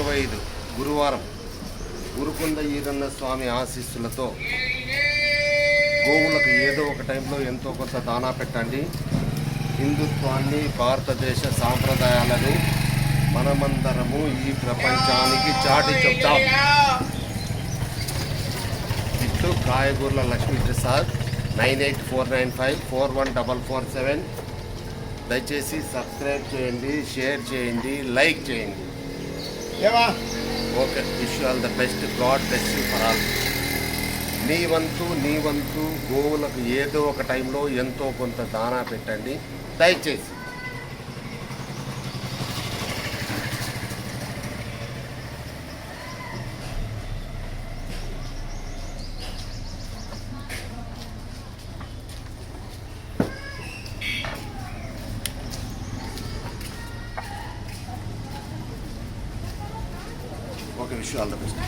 ఇరవై ఐదు గురువారం గురుకుంద ఈరన్న స్వామి ఆశీస్సులతో గోవులకు ఏదో ఒక టైంలో ఎంతో కొంత దానా పెట్టండి. హిందుత్వాన్ని భారతదేశ సాంప్రదాయాలను మనమందరము ఈ ప్రపంచానికి చాటి చెప్తాం. ఇట్లు కాయగూర్ల Lakshmi Prasad nine eight four nine five four one double four seven. దయచేసి సబ్స్క్రైబ్ చేయండి షేర్ చేయండి లైక్ చేయండి. ఏమా? Okay wish all the best god best for all నీ వంతు నీ వంతు గోవులకు ఏదో ఒక టైంలో ఎంతో కొంత దానా పెట్టండి. దయచేసి. Okay wish all the best